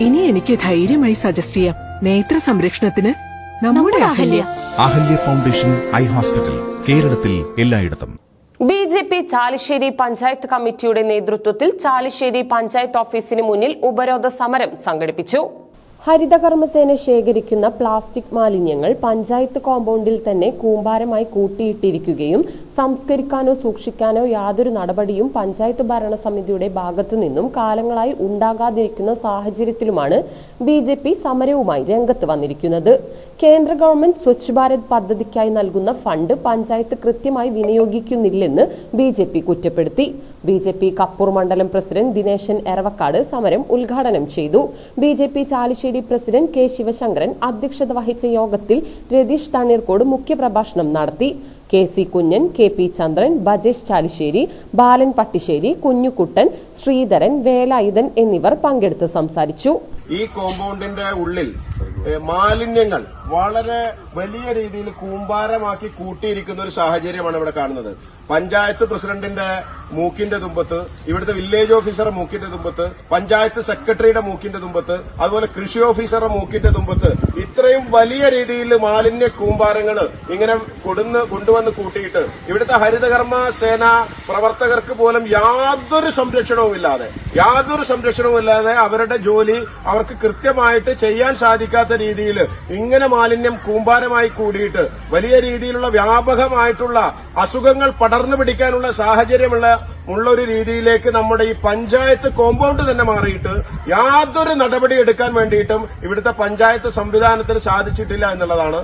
ഇനി എനിക്ക് ധൈര്യമായി സജസ്റ്റ് ചെയ്യാം. നേത്ര സംരക്ഷണത്തിന് നമ്മുടെ Ahalya. Ahalya foundation eye hospital കേരളത്തിൽ എല്ലായിടത്തും. B J P Chalissery panchayat കമ്മിറ്റിയുടെ നേതൃത്വത്തിൽ ചാലിശ്ശേരി പഞ്ചായത്ത് ഓഫീസിന് മുന്നിൽ ഉപരോധ സമരം സംഘടിപ്പിച്ചു. ഹരിതകർമ്മസേന ശേഖരിക്കുന്ന പ്ലാസ്റ്റിക് മാലിന്യങ്ങൾ പഞ്ചായത്ത് കോമ്പൗണ്ടിൽ തന്നെ കൂമ്പാരമായി കൂട്ടിയിട്ടിരിക്കുകയും സംസ്കരിക്കാനോ സൂക്ഷിക്കാനോ യാതൊരു നടപടിയും പഞ്ചായത്ത് ഭരണസമിതിയുടെ ഭാഗത്തു നിന്നും കാലങ്ങളായി ഉണ്ടാകാതിരിക്കുന്ന സാഹചര്യത്തിലുമാണ് ബി ജെ പി സമരവുമായി രംഗത്ത് വന്നിരിക്കുന്നത്. കേന്ദ്ര ഗവൺമെന്റ് സ്വച്ഛ് ഭാരത് പദ്ധതിക്കായി നൽകുന്ന ഫണ്ട് പഞ്ചായത്ത് കൃത്യമായി വിനിയോഗിക്കുന്നില്ലെന്ന് ബി കുറ്റപ്പെടുത്തി. ബി ജെ പി കപ്പൂർ മണ്ഡലം പ്രസിഡന്റ് ദിനേശൻ എറവക്കാട് സമരം ഉദ്ഘാടനം ചെയ്തു. B J P Chalissery president K Sivasankaran അധ്യക്ഷത വഹിച്ച യോഗത്തിൽ രതീഷ് തണ്ണീർക്കോട് മുഖ്യപ്രഭാഷണം നടത്തി. K C Kunjan K P Chandran Bajesh Chalissery Balan Pattissery Kunjukuttan Sreedharan Velayudhan എന്നിവർ പങ്കെടുത്ത് സംസാരിച്ചു. ഈ കോമ്പൗണ്ടിന്റെ ഉള്ളിൽ മാലിന്യങ്ങൾ വളരെ വലിയ രീതിയിൽ കൂമ്പാരമാക്കി കൂട്ടിയിരിക്കുന്ന ഒരു സാഹചര്യമാണ് ഇവിടെ കാണുന്നത്. പഞ്ചായത്ത് പ്രസിഡന്റിന്റെ മൂക്കിന്റെ തുമ്പത്ത് ഇവിടുത്തെ വില്ലേജ് ഓഫീസറെ മൂക്കിന്റെ തുമ്പത്ത് പഞ്ചായത്ത് സെക്രട്ടറിയുടെ മൂക്കിന്റെ തുമ്പത്ത് അതുപോലെ കൃഷി ഓഫീസറുടെ മൂക്കിന്റെ തുമ്പത്ത് ഇത്രയും വലിയ രീതിയിൽ മാലിന്യ കൂമ്പാരങ്ങൾ ഇങ്ങനെ കൊടുന്ന് കൊണ്ടുവന്ന് കൂട്ടിയിട്ട് ഇവിടുത്തെ ഹരിതകർമ്മ സേന പ്രവർത്തകർക്ക് പോലും യാതൊരു സംരക്ഷണവും ഇല്ലാതെ യാതൊരു സംരക്ഷണവും ഇല്ലാതെ അവരുടെ ജോലി അവർക്ക് കൃത്യമായിട്ട് ചെയ്യാൻ സാധിക്കാത്ത രീതിയിൽ ഇങ്ങനെ മാലിന്യം കൂമ്പാരമായി കൂടിയിട്ട് വലിയ രീതിയിലുള്ള വ്യാപകമായിട്ടുള്ള അസുഖങ്ങൾ പടർന്നു പിടിക്കാനുള്ള സാഹചര്യമുള്ള ഉള്ള ഒരു രീതിയിലേക്ക് നമ്മുടെ ഈ പഞ്ചായത്ത് കോമ്പൗണ്ട് തന്നെ മാറിയിട്ട് യാതൊരു നടപടി എടുക്കാൻ വേണ്ടിയിട്ടും ഇവിടുത്തെ പഞ്ചായത്ത് സംവിധാനത്തിന് സാധിച്ചിട്ടില്ല എന്നുള്ളതാണ്